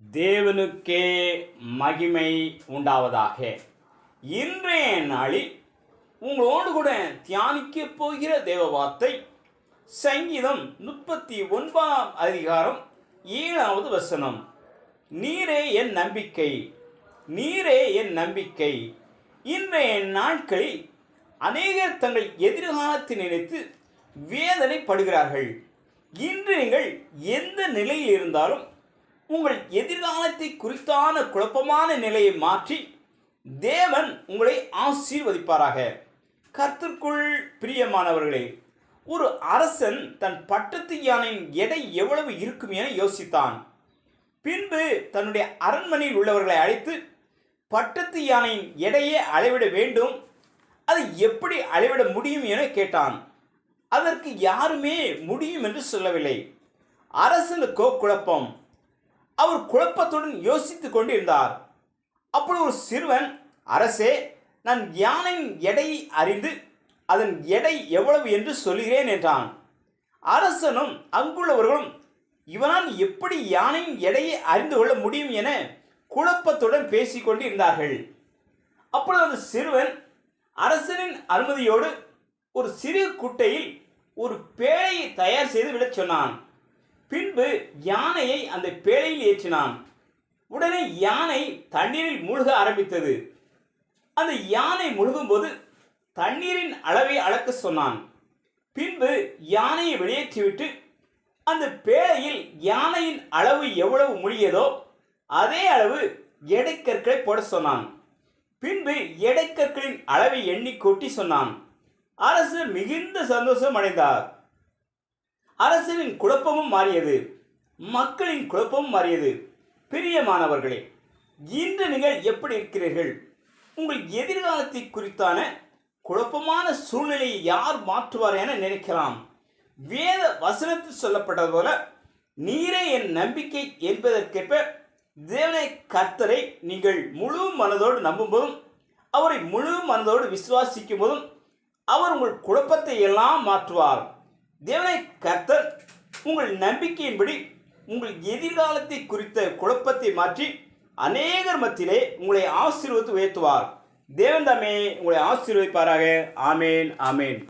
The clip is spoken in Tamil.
தேவனுக்கே மகிமை உண்டாவதாக. இன்றைய நாளில் உங்களோடு கூட தியானிக்க போகிற தேவ வார்த்தை சங்கீதம் முப்பத்தி ஒன்பதாம் அதிகாரம் ஏழாவது வசனம். நீரே என் நம்பிக்கை நீரே என் நம்பிக்கை. இன்றைய நாட்களில் அநேகர் தங்கள் எதிர்காலத்தை நினைத்து வேதனைப்படுகிறார்கள். இன்று நீங்கள் எந்த நிலையில் இருந்தாலும் உங்கள் எதிர்காலத்தை குறித்தான குழப்பமான நிலையை மாற்றி தேவன் உங்களை ஆசீர்வதிப்பாராக. கர்த்தர்க்குள் பிரியமானவர்களே ஒரு அரசன் தன் பட்டத்து யானையின் எடை எவ்வளவு இருக்கும் என யோசித்தான். பின்பு தன்னுடைய அரண்மனையில் உள்ளவர்களை அழைத்து பட்டத்து யானையின் எடையை அளவிட வேண்டும். அதை எப்படி அளவிட முடியும்? என கேட்டான். அதற்கு யாருமே முடியும் என்று சொல்லவில்லை. அரசனுக்கோ குழப்பம். அவர் குழப்பத்துடன் யோசித்துக் கொண்டிருந்தார். அப்பொழுது ஒரு சிறுவன் அரசே நான் யானையின் எடையை அறிந்து அதன் எடை எவ்வளவு என்று சொல்கிறேன் என்றான். அரசனும் அங்குள்ளவர்களும் இவனால் எப்படி யானையின் எடையை அறிந்து கொள்ள முடியும் என குழப்பத்துடன் பேசிக்கொண்டு இருந்தார்கள் அப்பொழுது அந்த சிறுவன் அரசனின் அனுமதியோடு ஒரு சிறு குட்டையில் ஒரு பேழையை தயார் செய்து விடச் சொன்னான். பின்பு யானையை அந்த பேழையில் ஏற்றினான். உடனே யானை தண்ணீரில் மூழ்க ஆரம்பித்தது. அந்த யானை முழுகும்போது தண்ணீரின் அளவை அளக்க சொன்னான். பின்பு யானையை வெளியேற்றிவிட்டு அந்த பேழையில் யானையின் அளவு எவ்வளவு முடியதோ அதே அளவு எடைக்கற்களை போட சொன்னான். பின்பு எடைக்கற்களின் அளவை எண்ணி கொட்டி சொன்னான். அரசு மிகுந்த சந்தோஷம் அடைந்தார். அரசனின் குழப்பமும் மாறியது. மக்களின் குழப்பமும் மாறியது. பிரியமானவர்களே இன்று நீங்கள் எப்படி இருக்கிறீர்கள்? உங்கள் எதிர்காலத்தை குறித்தான குழப்பமான சூழ்நிலையை யார் மாற்றுவார் என நினைக்கலாம். வேத வசனத்தில் சொல்லப்பட்டது போல நீரே என் நம்பிக்கை என்பதற்கேற்ப தேவனை கர்த்தரை நீங்கள் முழு மனதோடு நம்பும்போதும் அவரை முழு மனதோடு விசுவாசிக்கும் போதும் அவர் உங்கள் குழப்பத்தை எல்லாம் மாற்றுவார். தேவனை உங்கள் நம்பிக்கையின்படி உங்கள் எதிர்காலத்தை குறித்த குழப்பத்தை மாற்றி அநேகர் மத்தியிலே உங்களை ஆசீர்வத்து உயர்த்துவார். தேவன் தாமே உங்களை ஆசீர்வதிப்பாராக. ஆமேன் ஆமேன்.